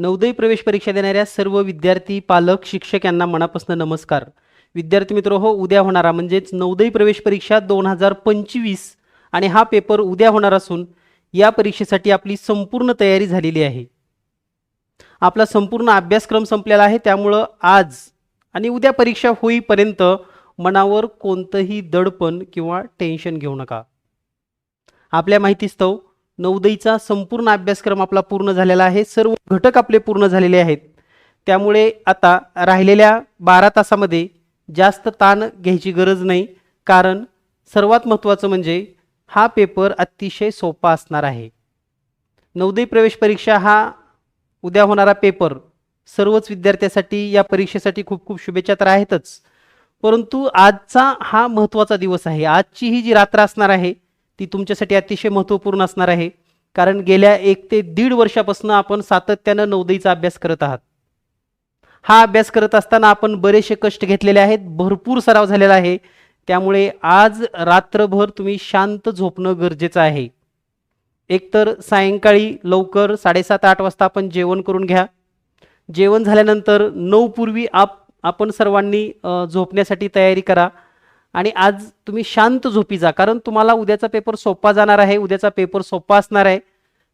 नवोदय प्रवेश परीक्षा देणाऱ्या सर्व विद्यार्थी पालक शिक्षक यांना मनापासून नमस्कार. विद्यार्थी मित्र हो उद्या होणारा म्हणजेच नवोदय प्रवेश परीक्षा दोन हजार पंचवीस आणि हा पेपर उद्या होणार असून या परीक्षेसाठी आपली संपूर्ण तयारी झालेली आहे. आपला संपूर्ण अभ्यासक्रम संपलेला आहे. त्यामुळं आज आणि उद्या परीक्षा होईपर्यंत मनावर कोणतंही दडपण किंवा टेन्शन घेऊ नका. आपल्या माहितीस्तव नवदईचा संपूर्ण अभ्यासक्रम आपला पूर्ण झालेला आहे. सर्व घटक आपले पूर्ण झालेले आहेत. त्यामुळे आता राहिलेल्या बारा तासामध्ये जास्त ताण घ्यायची गरज नाही. कारण सर्वात महत्त्वाचं म्हणजे हा पेपर अतिशय सोपा असणार आहे. नवोदय प्रवेश परीक्षा हा उद्या होणारा पेपर. सर्वच विद्यार्थ्यासाठी या परीक्षेसाठी खूप खूप शुभेच्छा तर आहेतच. परंतु आजचा हा महत्त्वाचा दिवस आहे. आजची ही जी रात्र असणार आहे ती तुमच्यासाठी अतिशय महत्त्वपूर्ण असणार आहे. कारण गेल्या एक ते दीड वर्षापासून आपण सातत्यानं नौदईचा अभ्यास करत आहात. हा अभ्यास करत असताना आपण बरेचसे कष्ट घेतलेले आहेत. भरपूर सराव झालेला आहे. त्यामुळे आज रात्रभर तुम्ही शांत झोपणं गरजेचं आहे. एकतर सायंकाळी लवकर साडेसात आठ वाजता आपण जेवण करून घ्या. जेवण झाल्यानंतर नऊ पूर्वी आप आपण सर्वांनी झोपण्यासाठी तयारी करा. आणि आज तुम्ही शांत झोपी जा. कारण तुम्हाला उद्याचा पेपर सोपा जाणार आहे उद्याचा पेपर सोपा असणार आहे.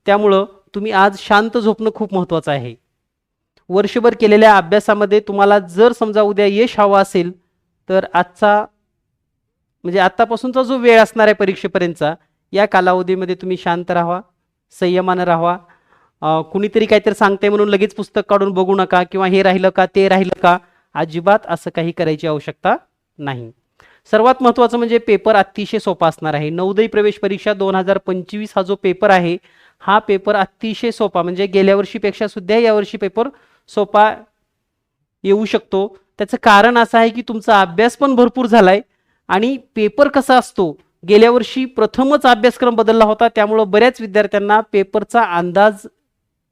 त्यामुळं तुम्ही आज शांत झोपणं खूप महत्त्वाचं आहे. वर्षभर केलेल्या अभ्यासामध्ये तुम्हाला जर समजा उद्या यश हवं असेल तर आजचा म्हणजे आत्तापासूनचा जो वेळ असणार आहे परीक्षेपर्यंतचा या कालावधीमध्ये तुम्ही शांत राहा संयमानं राहा. कुणीतरी काहीतरी सांगते म्हणून लगेच पुस्तक काढून बघू नका किंवा हे राहिलं का ते राहिलं का अजिबात असं काही करायची आवश्यकता नाही. सर्वात महत्त्वाचं म्हणजे पेपर अतिशय सोपा असणार आहे. नवोदय प्रवेश परीक्षा दोन हजार पंचवीस हा जो पेपर आहे हा पेपर अतिशय सोपा म्हणजे गेल्या वर्षीपेक्षा सुद्धा यावर्षी पेपर सोपा येऊ शकतो. त्याचं कारण असं आहे की तुमचा अभ्यास पण भरपूर झाला आहे आणि पेपर कसा असतो गेल्या वर्षी प्रथमच अभ्यासक्रम बदलला होता त्यामुळं बऱ्याच विद्यार्थ्यांना पेपरचा अंदाज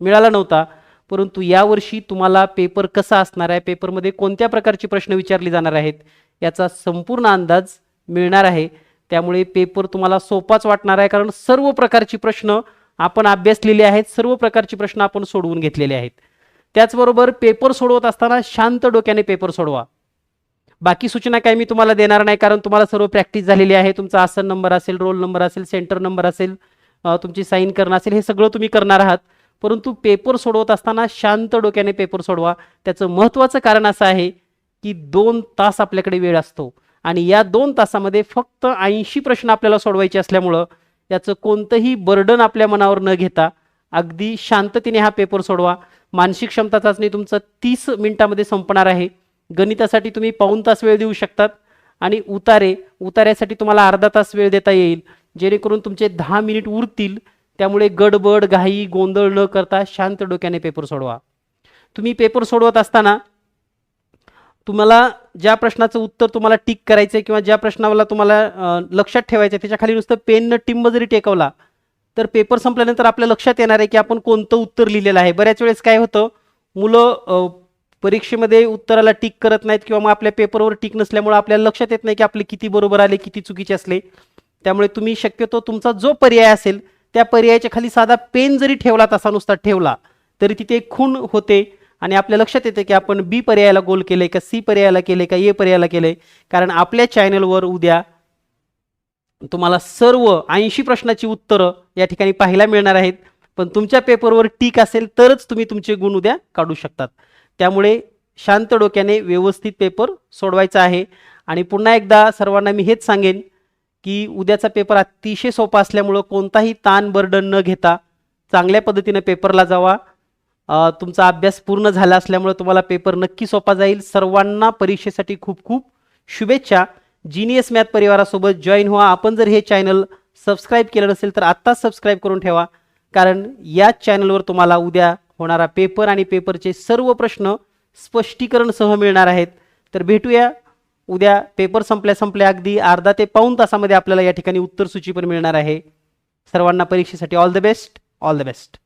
मिळाला नव्हता. परंतु यावर्षी तुम्हाला पेपर कसा असणार आहे पेपरमध्ये कोणत्या प्रकारचे प्रश्न विचारले जाणार आहेत याचा संपूर्ण अंदाज मिळणार आहे. त्यामुळे पेपर तुम्हाला सोपाच वाटणार आहे कारण सर्व प्रकारची प्रश्न आपण अभ्यासलेले आहेत सर्व प्रकारचे प्रश्न आपण सोडवून घेतलेले आहेत. त्याचबरोबर पेपर सोडवत असताना शांत डोक्याने पेपर सोडवा. बाकी सूचना काही मी तुम्हाला देणार नाही कारण तुम्हाला सर्व प्रॅक्टिस झालेली आहे. तुमचा आसन नंबर असेल रोल नंबर असेल सेंटर नंबर असेल तुमची साईन करणं असेल हे सगळं तुम्ही करणार आहात. परंतु पेपर सोडवत असताना शांत डोक्याने पेपर सोडवा. त्याचं महत्त्वाचं कारण असं आहे की दोन तास आपल्याकडे वेळ असतो. आणि या दोन तासामध्ये फक्त ऐंशी प्रश्न आपल्याला सोडवायचे असल्यामुळं याचं कोणतंही बर्डन आपल्या मनावर न घेता अगदी शांततेने हा पेपर सोडवा. मानसिक क्षमता चाचणी तुमचं तीस मिनिटामध्ये संपणार आहे. गणितासाठी तुम्ही पाऊण तास वेळ देऊ शकतात. आणि उतारे उतार्यासाठी तुम्हाला अर्धा तास वेळ देता येईल. जेणेकरून तुमचे दहा मिनिट उरतील. त्यामुळे गडबड घाई गोंधळ न करता शांत डोक्याने पेपर सोडवा. तुम्ही पेपर सोडवत असताना तुम्हाला ज्या प्रश्नाचं उत्तर तुम्हाला टिक करायचं आहे किंवा ज्या प्रश्नाला तुम्हाला लक्षात ठेवायचं आहे त्याच्याखाली नुसतं पेननं टिंब जरी टेकवला तर पेपर संपल्यानंतर आपल्या लक्षात येणार आहे की आपण कोणतं उत्तर लिहिलेलं आहे. बऱ्याच वेळेस काय होतं मुलं परीक्षेमध्ये उत्तराला टिक करत नाहीत किंवा मग आपल्या पेपरवर टिक नसल्यामुळे आपल्याला लक्षात येत नाही की आपले किती बरोबर आले किती चुकीचे असले. त्यामुळे तुम्ही शक्यतो तुमचा जो पर्याय असेल त्या पर्यायाच्या खाली साधा पेन जरी ठेवला तसा नुसता ठेवला तरी तिथे खूण होते. आणि आपल्या लक्षात येतं की आपण बी पर्यायाला गोल केले का सी पर्यायाला केले का ए पर्यायाला केले कारण आपल्या चॅनलवर उद्या तुम्हाला सर्व ऐंशी प्रश्नाची उत्तरं या ठिकाणी पाहायला मिळणार आहेत. पण तुमच्या पेपरवर टीक असेल तरच तुम्ही तुमचे गुण उद्या काढू शकतात. त्यामुळे शांत डोक्याने व्यवस्थित पेपर सोडवायचा आहे. आणि पुन्हा एकदा सर्वांना मी हेच सांगेन की उद्याचा पेपर अतिशय सोपा असल्यामुळं कोणताही ताण बर्डन न घेता चांगल्या पद्धतीनं पेपरला जावा. तुमचा अभ्यास पूर्ण झाला असल्यामुळं तुम्हाला पेपर नक्की सोपा जाईल. सर्वांना परीक्षेसाठी खूप खूप शुभेच्छा. जिनियस मॅथ परिवारासोबत जॉईन व्हा. आपण जर हे चॅनल सबस्क्राईब केलं नसेल तर आत्ताच सबस्क्राईब करून ठेवा. कारण याच चॅनलवर तुम्हाला उद्या होणारा पेपर आणि पेपरचे सर्व प्रश्न स्पष्टीकरणसह मिळणार आहेत. तर भेटूया उद्या. पेपर संपल्या संपल्या अगदी अर्धा ते पाऊण तासामध्ये आपल्याला या ठिकाणी उत्तरसूची पण मिळणार आहे. सर्वांना परीक्षेसाठी all the best all the best